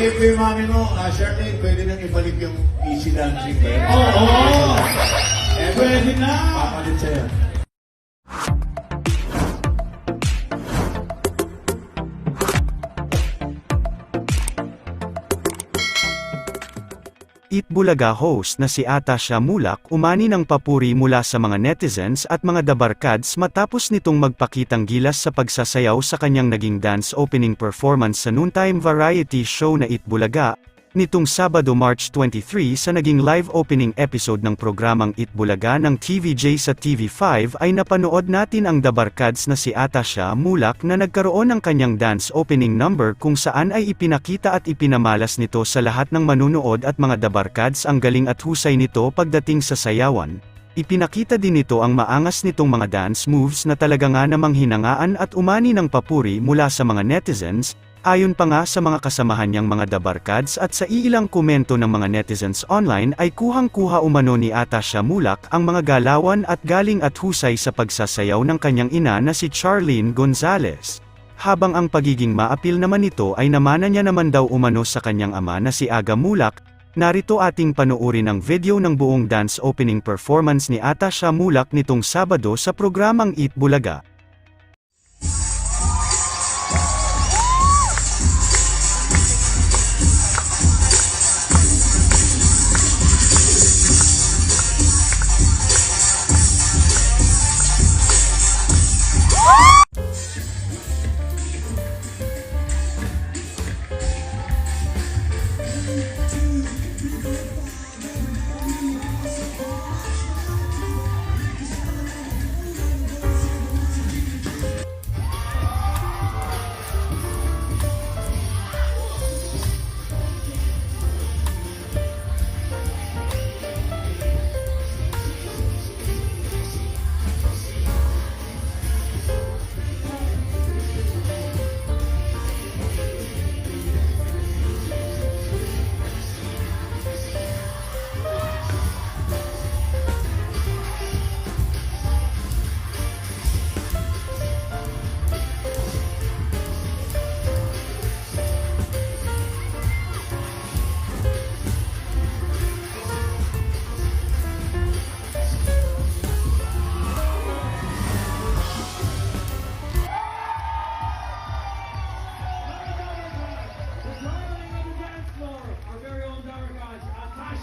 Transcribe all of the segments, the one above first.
Nakikip ko yung mami mo, ah, Shirley, pwede nang ibalik yung easy dancing ba yun? Oo! Eh, Pwede na! Papalit sa'yo. Itbulaga host na si Atasha Mulak umani ng papuri mula sa mga netizens at mga dabarkads matapos nitong magpakitang gilas sa pagsasayaw sa kanyang naging dance opening performance sa noontime variety show na Itbulaga, nitong Sabado March 23 sa naging live opening episode ng programang Itbulaga ng TVJ sa TV5 ay napanood natin ang dabarkads na si Atasha Mulak na nagkaroon ng kanyang dance opening number kung saan ay ipinakita at ipinamalas nito sa lahat ng manunood at mga dabarkads ang galing at husay nito pagdating sa sayawan. Ipinakita din nito ang maangas nitong mga dance moves na talaga nga namang hinangaan at umani ng papuri mula sa mga netizens, ayon pa nga sa mga kasamahan niyang mga dabarkads at sa iilang komento ng mga netizens online ay kuhang-kuha umano ni Atasha Mulak ang mga galawan at galing at husay sa pagsasayaw ng kanyang ina na si Charlene Gonzalez. Habang ang pagiging maapil naman nito ay namana niya naman daw umano sa kanyang ama na si Aga Mulak, narito ating panoorin ang video ng buong dance opening performance ni Atasha Mulak nitong Sabado sa programang Eat Bulaga.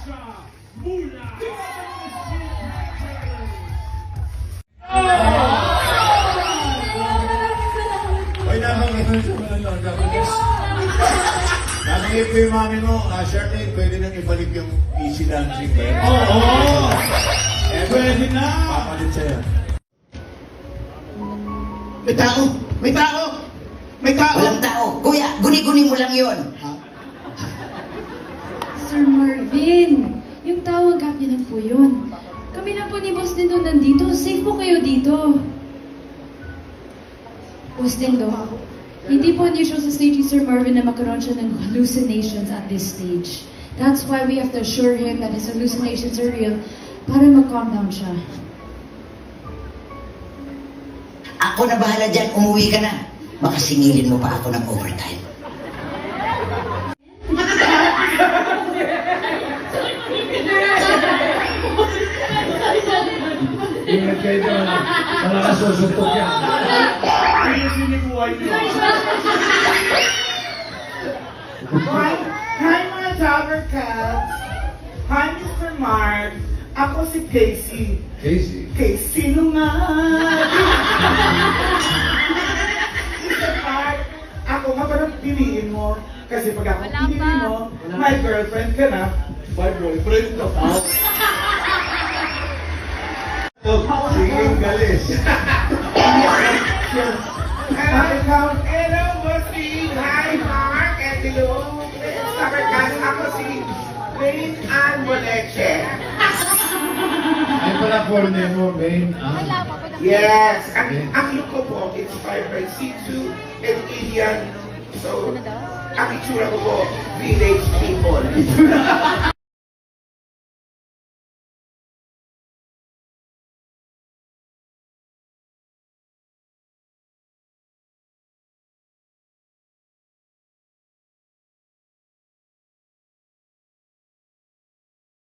Atasha Mula! Hoy, nakakip sa mga nagkakalis. Nakikip ko yung mami mo, ah, Shirley, pwede nang ibalik yung easy dancing ba yun? Oo! Eh, Pwede na! Papalit sa'yo. May tao! May tao! May tao! Walang tao. Kuya, guni-guni mo lang yon. Sir Marvin, yung tawag gap niyo na po yun. Kami na po ni Boss Dindo nandito. Safe po kayo dito. Boss Dindo, hindi po unusual sa stage ni Sir Marvin na magkaroon siya ng hallucinations at this stage. That's why we have to assure him that his hallucinations are real para mag-calm down siya. Ako na bahala dyan. Umuwi ka na. Baka singilin mo pa ako ng overtime. Kayo doon. Mga kasusuntok yan. Hi, hi mga Jobber Cats! Hi, Mr. Mark! Ako si Casey. Casey. Casey nga! Mr. Mark, ako nga parang piliin mo. Kasi pag ako piliin mo, my girlfriend ka na, my boyfriend ka pa. Sige, galis. Hello. Hello, bossing. Hi, Mark. And hello. Jobber Cats, ako si Rain Ann Boleche. Ay pala corner mo, main. Ah. Yes, ang, ang look ko po, inspired by C2 and Indian. So, ang itsura ko po, village people.